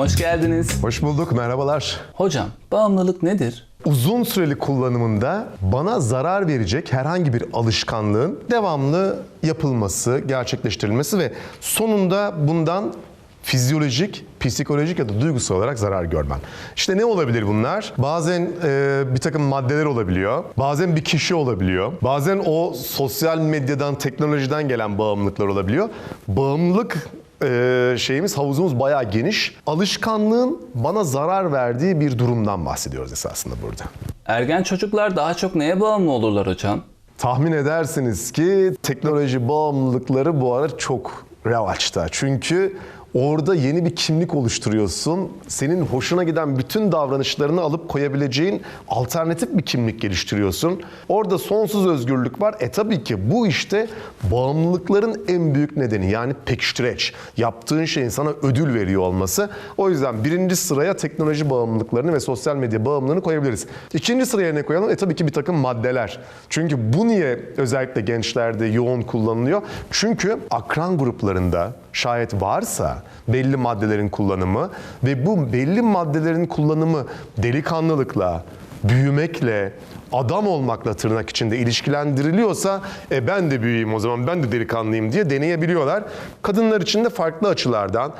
Hoş geldiniz. Hoş bulduk, merhabalar. Hocam bağımlılık nedir? Uzun süreli kullanımında bana zarar verecek herhangi bir alışkanlığın devamlı yapılması, gerçekleştirilmesi ve sonunda bundan fizyolojik, psikolojik ya da duygusal olarak zarar görmem. İşte ne olabilir bunlar? Bazen e, bir takım maddeler olabiliyor. Bazen bir kişi olabiliyor. Bazen o sosyal medyadan, teknolojiden gelen bağımlılıklar olabiliyor. Bağımlılık e, şeyimiz, havuzumuz bayağı geniş. Alışkanlığın bana zarar verdiği bir durumdan bahsediyoruz esasında burada. Ergen çocuklar daha çok neye bağımlı olurlar hocam? Tahmin edersiniz ki teknoloji bağımlılıkları bu ara çok revaçta. Çünkü orada yeni bir kimlik oluşturuyorsun. Senin hoşuna giden bütün davranışlarını alıp koyabileceğin alternatif bir kimlik geliştiriyorsun. Orada sonsuz özgürlük var. E tabii ki bu işte bağımlılıkların en büyük nedeni yani pekiştireç. Yaptığın şeyin sana ödül veriyor olması. O yüzden birinci sıraya teknoloji bağımlılıklarını ve sosyal medya bağımlılığını koyabiliriz. İkinci sıraya ne koyalım? E tabii ki bir takım maddeler. Çünkü bu niye özellikle gençlerde yoğun kullanılıyor? Çünkü akran gruplarında şayet varsa belli maddelerin kullanımı ve bu belli maddelerin kullanımı delikanlılıkla, büyümekle, adam olmakla tırnak içinde ilişkilendiriliyorsa e ben de büyüyeyim o zaman ben de delikanlıyım diye deneyebiliyorlar. Kadınlar için de farklı açılardan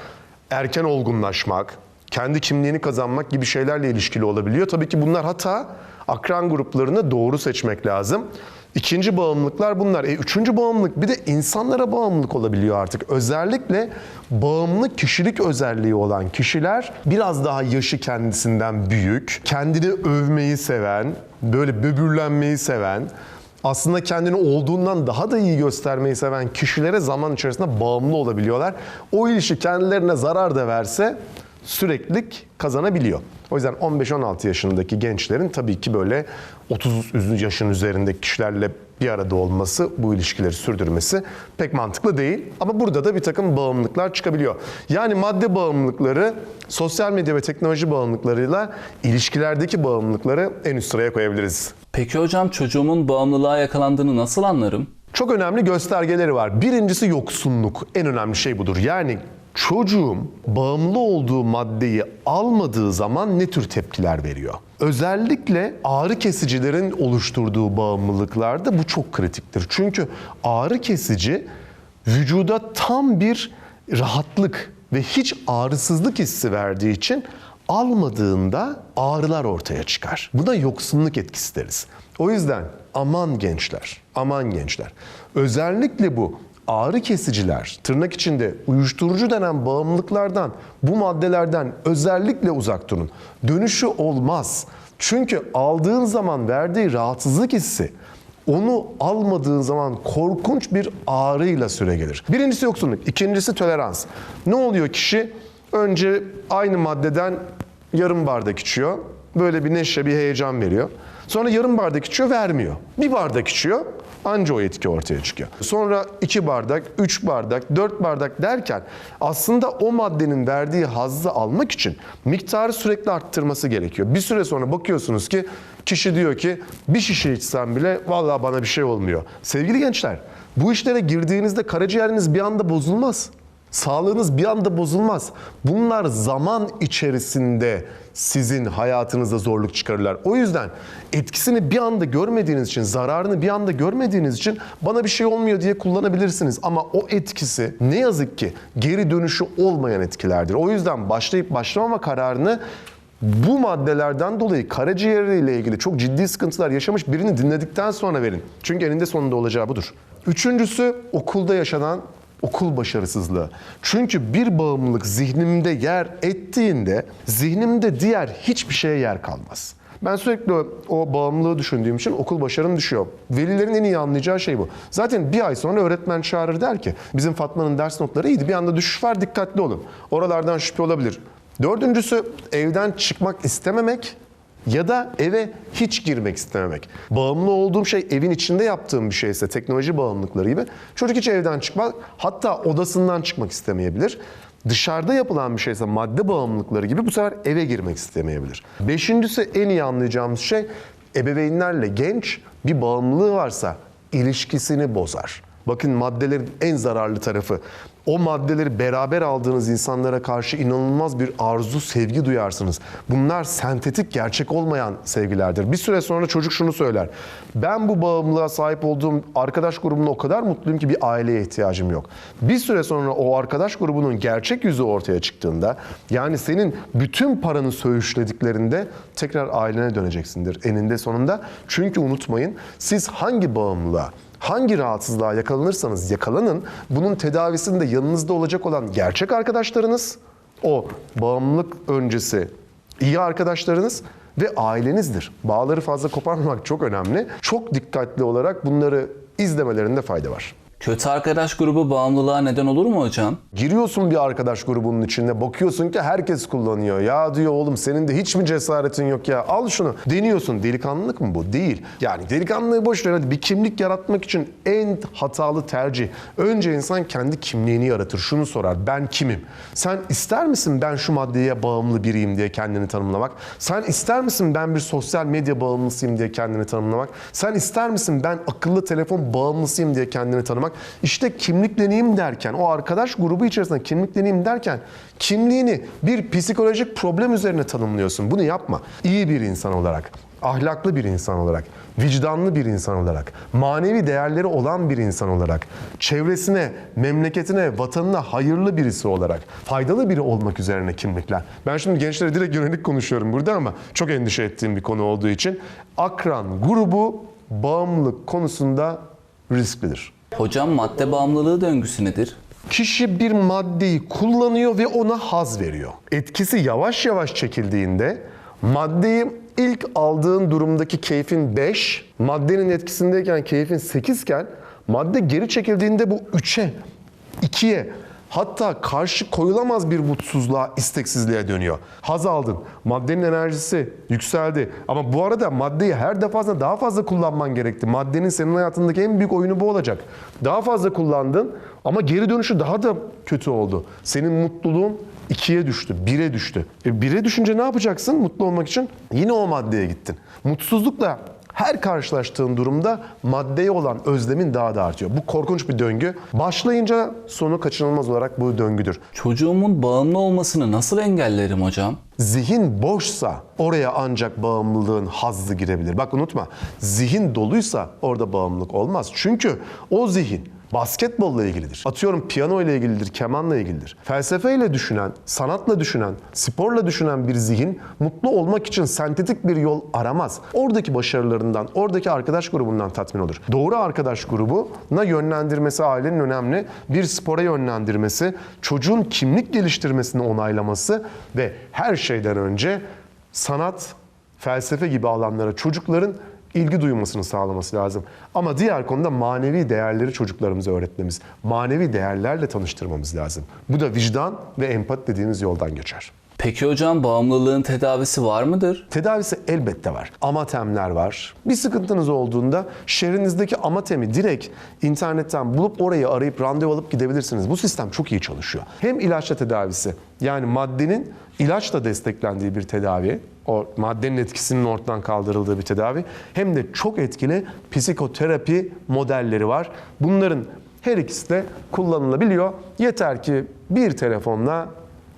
erken olgunlaşmak, kendi kimliğini kazanmak gibi şeylerle ilişkili olabiliyor. Tabii ki bunlar hata. Akran gruplarını doğru seçmek lazım. İkinci bağımlılıklar bunlar. E, üçüncü bağımlılık bir de insanlara bağımlılık olabiliyor artık. Özellikle bağımlı kişilik özelliği olan kişiler biraz daha yaşı kendisinden büyük, kendini övmeyi seven, böyle böbürlenmeyi seven, aslında kendini olduğundan daha da iyi göstermeyi seven kişilere zaman içerisinde bağımlı olabiliyorlar. O ilişki kendilerine zarar da verse süreklilik kazanabiliyor. O yüzden 15-16 yaşındaki gençlerin tabii ki böyle 30 yaşın üzerindeki kişilerle bir arada olması, bu ilişkileri sürdürmesi pek mantıklı değil. Ama burada da bir takım bağımlılıklar çıkabiliyor. Yani madde bağımlılıkları, sosyal medya ve teknoloji bağımlılıklarıyla ilişkilerdeki bağımlılıkları en üst sıraya koyabiliriz. Peki hocam çocuğumun bağımlılığa yakalandığını nasıl anlarım? Çok önemli göstergeleri var. Birincisi yoksunluk. En önemli şey budur. Yani çocuğum bağımlı olduğu maddeyi almadığı zaman ne tür tepkiler veriyor? Özellikle ağrı kesicilerin oluşturduğu bağımlılıklarda bu çok kritiktir. Çünkü ağrı kesici vücuda tam bir rahatlık ve hiç ağrısızlık hissi verdiği için almadığında ağrılar ortaya çıkar. Buna yoksunluk etkisi deriz. O yüzden aman gençler, aman gençler. Özellikle bu ağrı kesiciler, tırnak içinde uyuşturucu denen bağımlılıklardan, bu maddelerden özellikle uzak durun. Dönüşü olmaz. Çünkü aldığın zaman verdiği rahatsızlık hissi onu almadığın zaman korkunç bir ağrıyla süre gelir. Birincisi yoksunluk, ikincisi tolerans. Ne oluyor kişi? Önce aynı maddeden yarım bardak içiyor. Böyle bir neşe, bir heyecan veriyor. Sonra yarım bardak içiyor, vermiyor. Bir bardak içiyor, anca o etki ortaya çıkıyor. Sonra iki bardak, üç bardak, dört bardak derken aslında o maddenin verdiği hazzı almak için miktarı sürekli arttırması gerekiyor. Bir süre sonra bakıyorsunuz ki kişi diyor ki bir şişe içsem bile vallahi bana bir şey olmuyor. Sevgili gençler, bu işlere girdiğinizde karaciğeriniz bir anda bozulmaz. Sağlığınız bir anda bozulmaz. Bunlar zaman içerisinde sizin hayatınızda zorluk çıkarırlar. O yüzden etkisini bir anda görmediğiniz için, zararını bir anda görmediğiniz için bana bir şey olmuyor diye kullanabilirsiniz. Ama o etkisi ne yazık ki geri dönüşü olmayan etkilerdir. O yüzden başlayıp başlamama kararını bu maddelerden dolayı karaciğeriyle ilgili çok ciddi sıkıntılar yaşamış birini dinledikten sonra verin. Çünkü eninde sonunda olacağı budur. Üçüncüsü okulda yaşanan okul başarısızlığı. Çünkü bir bağımlılık zihnimde yer ettiğinde zihnimde diğer hiçbir şeye yer kalmaz. Ben sürekli o bağımlılığı düşündüğüm için okul başarım düşüyor. Velilerin en iyi anlayacağı şey bu. Zaten bir ay sonra öğretmen çağırır der ki bizim Fatma'nın ders notları iyiydi bir anda düşüş var dikkatli olun. Oralardan şüphe olabilir. Dördüncüsü evden çıkmak istememek ya da eve hiç girmek istememek. Bağımlı olduğum şey evin içinde yaptığım bir şeyse teknoloji bağımlılıkları gibi çocuk hiç evden çıkmak hatta odasından çıkmak istemeyebilir. Dışarıda yapılan bir şeyse madde bağımlılıkları gibi bu sefer eve girmek istemeyebilir. Beşincisi en iyi anlayacağımız şey ebeveynlerle genç bir bağımlılığı varsa ilişkisini bozar. Bakın maddelerin en zararlı tarafı O maddeleri beraber aldığınız insanlara karşı inanılmaz bir arzu, sevgi duyarsınız. Bunlar sentetik, gerçek olmayan sevgilerdir. Bir süre sonra çocuk şunu söyler. Ben bu bağımlılığa sahip olduğum arkadaş grubumla o kadar mutluyum ki bir aileye ihtiyacım yok. Bir süre sonra o arkadaş grubunun gerçek yüzü ortaya çıktığında, yani senin bütün paranı söğüşlediklerinde tekrar ailene döneceksindir eninde sonunda. Çünkü unutmayın siz hangi bağımlılığa, Hangi rahatsızlığa yakalanırsanız yakalanın, bunun tedavisinde yanınızda olacak olan gerçek arkadaşlarınız, o bağımlılık öncesi iyi arkadaşlarınız ve ailenizdir. Bağları fazla koparmamak çok önemli. Çok dikkatli olarak bunları izlemelerinde fayda var. Kötü arkadaş grubu bağımlılığa neden olur mu hocam? Giriyorsun bir arkadaş grubunun içinde bakıyorsun ki herkes kullanıyor. Ya diyor oğlum senin de hiç mi cesaretin yok ya al şunu. Deniyorsun delikanlılık mı bu? Değil. Yani delikanlılığı boş ver bir kimlik yaratmak için en hatalı tercih. Önce insan kendi kimliğini yaratır. Şunu sorar ben kimim? Sen ister misin ben şu maddeye bağımlı biriyim diye kendini tanımlamak? Sen ister misin ben bir sosyal medya bağımlısıyım diye kendini tanımlamak? Sen ister misin ben akıllı telefon bağımlısıyım diye kendini tanımak? İşte kimlikleneyim derken, o arkadaş grubu içerisinde kimlikleneyim derken kimliğini bir psikolojik problem üzerine tanımlıyorsun. Bunu yapma. İyi bir insan olarak, ahlaklı bir insan olarak, vicdanlı bir insan olarak, manevi değerleri olan bir insan olarak, çevresine, memleketine, vatanına hayırlı birisi olarak, faydalı biri olmak üzerine kimlikler. Ben şimdi gençlere direkt yönelik konuşuyorum burada ama çok endişe ettiğim bir konu olduğu için akran grubu bağımlılık konusunda risklidir. Hocam madde bağımlılığı döngüsü nedir? Kişi bir maddeyi kullanıyor ve ona haz veriyor. Etkisi yavaş yavaş çekildiğinde maddeyi ilk aldığın durumdaki keyfin 5, maddenin etkisindeyken keyfin 8 iken madde geri çekildiğinde bu 3'e, 2'ye hatta karşı koyulamaz bir mutsuzluğa, isteksizliğe dönüyor. Haz aldın, maddenin enerjisi yükseldi ama bu arada maddeyi her defasında daha fazla kullanman gerekti. Maddenin senin hayatındaki en büyük oyunu bu olacak. Daha fazla kullandın ama geri dönüşü daha da kötü oldu. Senin mutluluğun ikiye düştü, bire düştü. E bire düşünce ne yapacaksın mutlu olmak için? Yine o maddeye gittin. Mutsuzlukla her karşılaştığın durumda maddeye olan özlemin daha da artıyor. Bu korkunç bir döngü. Başlayınca sonu kaçınılmaz olarak bu döngüdür. Çocuğumun bağımlı olmasını nasıl engellerim hocam? Zihin boşsa oraya ancak bağımlılığın hazzı girebilir. Bak unutma, zihin doluysa orada bağımlılık olmaz. Çünkü o zihin basketbolla ilgilidir. Atıyorum piyano ile ilgilidir, kemanla ilgilidir. Felsefeyle düşünen, sanatla düşünen, sporla düşünen bir zihin mutlu olmak için sentetik bir yol aramaz. Oradaki başarılarından, oradaki arkadaş grubundan tatmin olur. Doğru arkadaş grubuna yönlendirmesi ailenin önemli. Bir spora yönlendirmesi, çocuğun kimlik geliştirmesini onaylaması ve her şeyden önce sanat, felsefe gibi alanlara çocukların ilgi duymasını sağlaması lazım. Ama diğer konuda manevi değerleri çocuklarımıza öğretmemiz, manevi değerlerle tanıştırmamız lazım. Bu da vicdan ve empat dediğimiz yoldan geçer. Peki hocam bağımlılığın tedavisi var mıdır? Tedavisi elbette var. Amatemler var. Bir sıkıntınız olduğunda şehrinizdeki amatemi direkt internetten bulup orayı arayıp randevu alıp gidebilirsiniz. Bu sistem çok iyi çalışıyor. Hem ilaçla tedavisi yani maddenin ilaçla desteklendiği bir tedavi, o maddenin etkisinin ortadan kaldırıldığı bir tedavi hem de çok etkili psikoterapi modelleri var. Bunların her ikisi de kullanılabiliyor. Yeter ki bir telefonla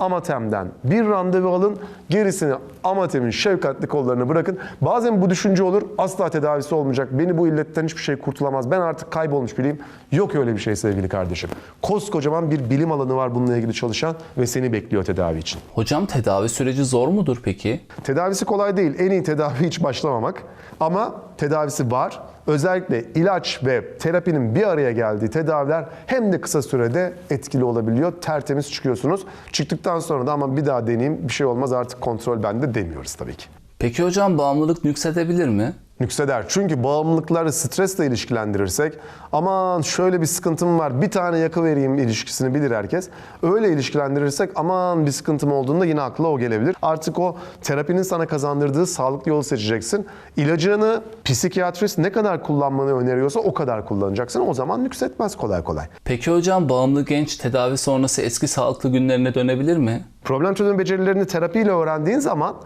Amatem'den bir randevu alın, gerisini Amatem'in şefkatli kollarına bırakın. Bazen bu düşünce olur, asla tedavisi olmayacak, beni bu illetten hiçbir şey kurtulamaz, ben artık kaybolmuş biriyim. Yok öyle bir şey sevgili kardeşim. Koskocaman bir bilim alanı var bununla ilgili çalışan ve seni bekliyor tedavi için. Hocam tedavi süreci zor mudur peki? Tedavisi kolay değil. En iyi tedavi hiç başlamamak. Ama tedavisi var. Özellikle ilaç ve terapinin bir araya geldiği tedaviler hem de kısa sürede etkili olabiliyor. Tertemiz çıkıyorsunuz. Çıktıktan sonra da ama bir daha deneyeyim bir şey olmaz artık kontrol bende demiyoruz tabii ki. Peki hocam bağımlılık nüksedebilir mi? Nükseder. Çünkü bağımlılıkları stresle ilişkilendirirsek aman şöyle bir sıkıntım var bir tane yakı vereyim ilişkisini bilir herkes. Öyle ilişkilendirirsek aman bir sıkıntım olduğunda yine akla o gelebilir. Artık o terapinin sana kazandırdığı sağlıklı yolu seçeceksin. İlacını psikiyatrist ne kadar kullanmanı öneriyorsa o kadar kullanacaksın. O zaman nüksetmez kolay kolay. Peki hocam bağımlı genç tedavi sonrası eski sağlıklı günlerine dönebilir mi? Problem çözüm becerilerini terapiyle öğrendiğin zaman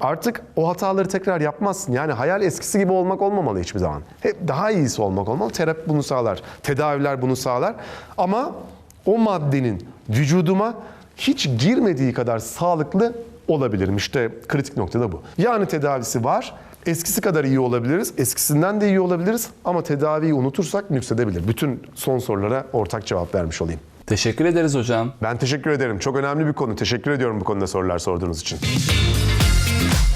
artık o hataları tekrar yapmazsın. Yani hayal eskisi gibi olmak olmamalı hiçbir zaman. Hep daha iyisi olmak olmalı. Terapi bunu sağlar. Tedaviler bunu sağlar. Ama o maddenin vücuduma hiç girmediği kadar sağlıklı olabilirim. İşte kritik nokta da bu. Yani tedavisi var. Eskisi kadar iyi olabiliriz. Eskisinden de iyi olabiliriz. Ama tedaviyi unutursak nüksedebilir. Bütün son sorulara ortak cevap vermiş olayım. Teşekkür ederiz hocam. Ben teşekkür ederim. Çok önemli bir konu. Teşekkür ediyorum bu konuda sorular sorduğunuz için. Bye.